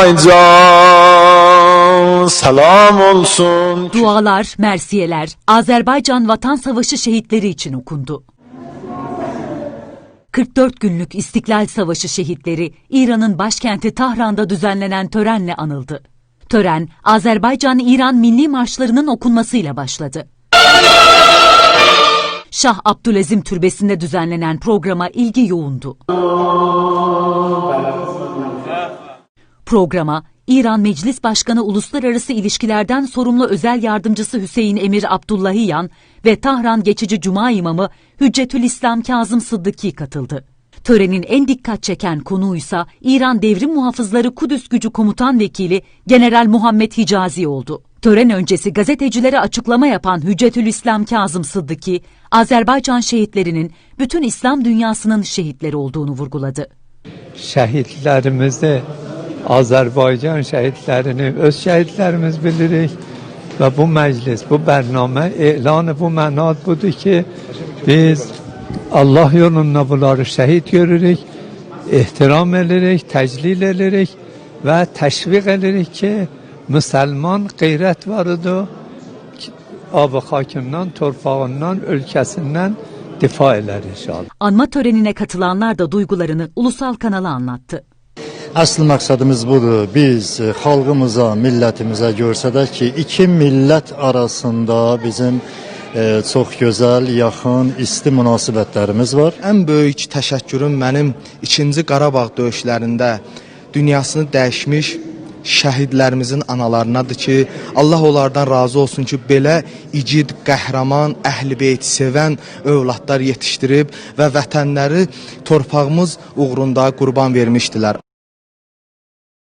Can selam olsun. Dualar, mersiyeler, Azerbaycan Vatan Savaşı şehitleri için okundu. 44 günlük İstiklal Savaşı şehitleri İran'ın başkenti Tahran'da düzenlenen törenle anıldı. Tören, Azerbaycan-İran milli marşlarının okunmasıyla başladı. Şah Abdülazim Türbesi'nde düzenlenen programa ilgi yoğundu. Programa İran Meclis Başkanı Uluslararası İlişkilerden sorumlu özel yardımcısı Hüseyin Emir Abdullahiyan ve Tahran geçici Cuma imamı Hüccetül İslam Kazım Sıddıki katıldı. Törenin en dikkat çeken konuysa İran Devrim Muhafızları Kudüs Gücü Komutan Vekili General Muhammed Hicazi oldu. Tören öncesi gazetecilere açıklama yapan Hüccetül İslam Kazım Sıddıki, Azerbaycan şehitlerinin bütün İslam dünyasının şehitleri olduğunu vurguladı. şəhidlərimizi, Azərbaycan şəhidlərini öz şəhidlərimiz bilirik və bu məclis, bu bərnamə elanı bu mənad budur ki, biz Allah yolunda bunları şəhid görürük, ehtiram edirik, təclil edirik və təşviq edirik ki, müsəlman qeyrət varıdır, ab-ı xakından, torpağından, ölkəsindən difa elər inşallah. Anma törenine katılanlar da duygularını ulusal kanala anlattı. Asıl maksadımız budur. Biz e, xalqımıza, millətimizə görsədək ki, iki millət arasında bizim e, çox gözəl, yaxın, isti münasibətlərimiz var. Ən böyük təşəkkürüm mənim 2-ci Qarabağ döyüşlərində dünyasını dəyişmiş şəhidlərimizin analarınadır ki, Allah onlardan razı olsun ki, belə igid, qəhrəman, əhl-beyt sevən övladlar yetişdirib və vətənləri torpağımız uğrunda qurban vermişdilər.